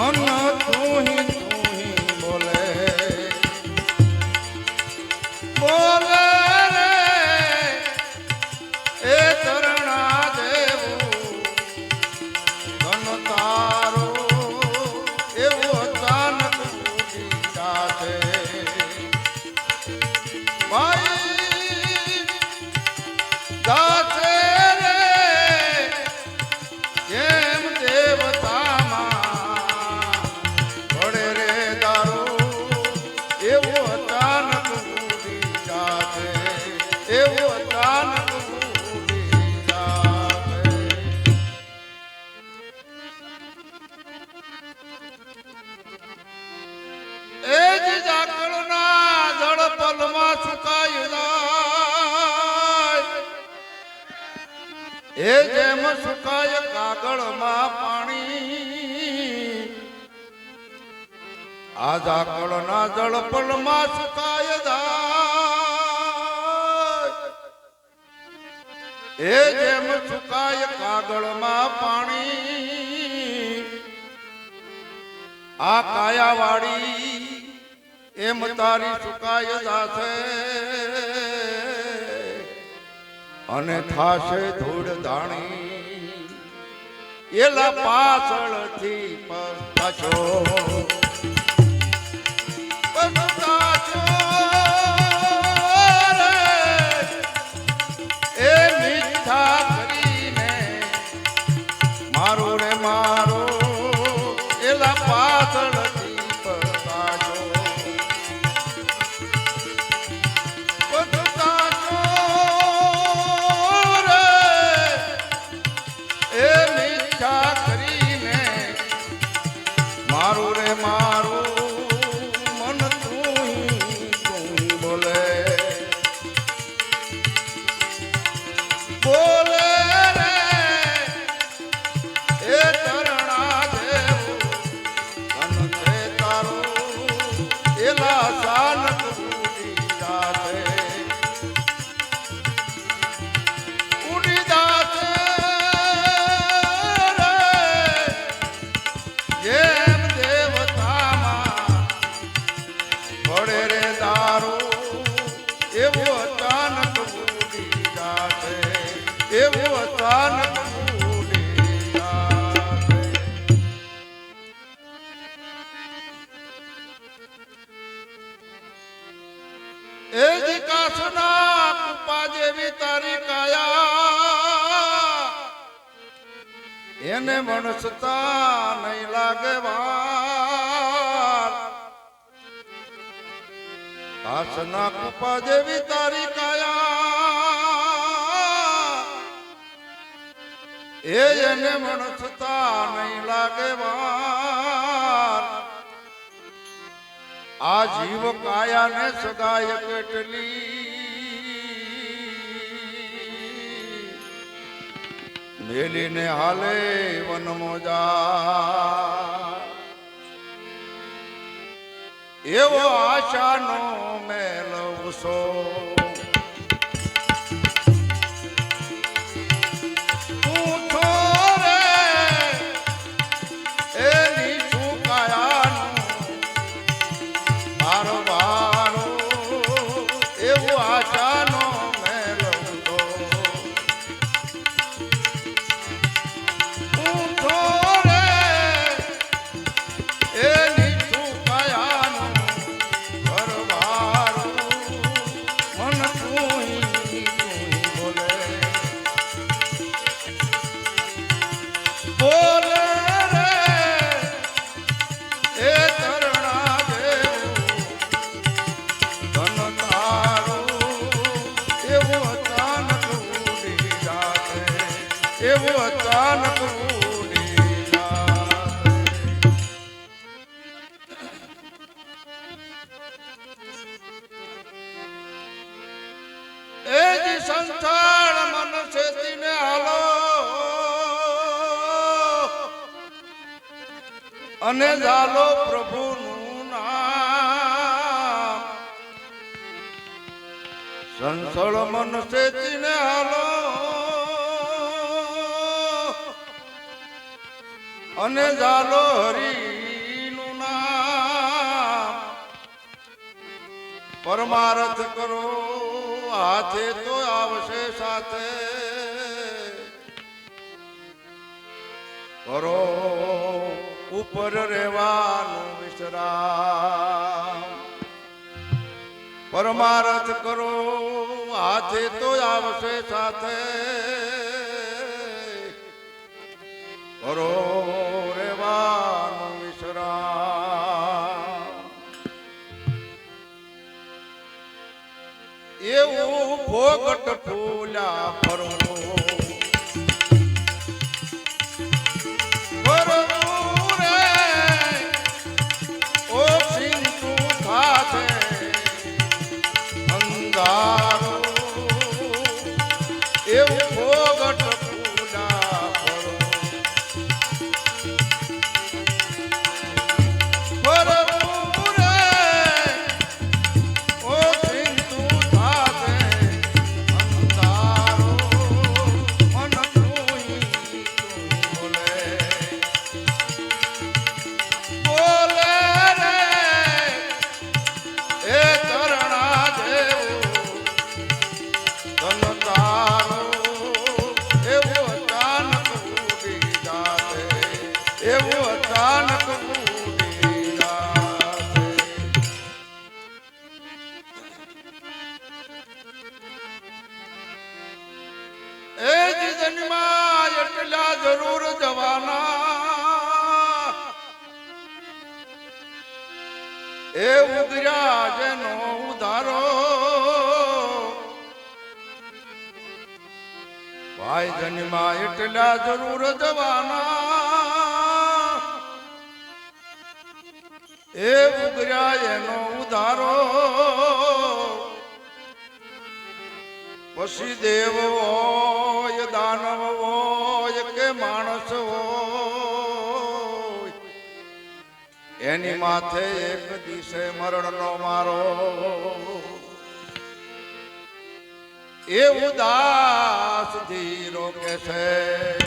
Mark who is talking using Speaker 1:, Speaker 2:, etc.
Speaker 1: મન એ જેમ સુકાય કાગળમાં પાણી. આ ઝાકળના જળ પલમાં સુકાય એ જેમ સુકાય કાગળમાં પાણી. આ કાયાવાળી, એમ તારી સુકાય જાશે. અને થાશે ધૂળ ધાણી એલા પાછળથી પછાશો અચાનક ભૂલી જાશે, એવું અચાનક એ જ કાસના કૃપા જેવી એને મણસતા નહીં લાગે વાર કાસના કૃપા જેવી તારી કાયા. એ એને મણસતા નહીં લાગે વાર. આ જીવ કાયાને સગાય કેટલી મેલીને હાલે વન મોજા એવો આશાનો મેલવસો અને ઝાલો પ્રભુનું નામ. સંસળ મન સેતીને હાલો. અને ઝાલો હરિનું નામ. પરમારથ કરો, હાથે તો આવશે સાથે. કરો ઉપર રહેવાનું વિશ્રામ. પરમારથ કરો, હાથે તો આવશે સાથે. કરો રહેવાનું વિશ્રામ. એવું ભોગટ ફૂલા ફરવું એ જીવનમાં એટલા જરૂર જવાના. એ ઉગર્યા જેનો ઉધારો. ભાઈ જન્મા એટલા જરૂર જવાના. એ ઉગર્યા એનો ઉધારો. પછી દેવ હોય, દાનવ હોય કે માણસ હોય. એની માથે એક દિશે મરણનો મારો. એ ઉદાસ ધીરો કે છે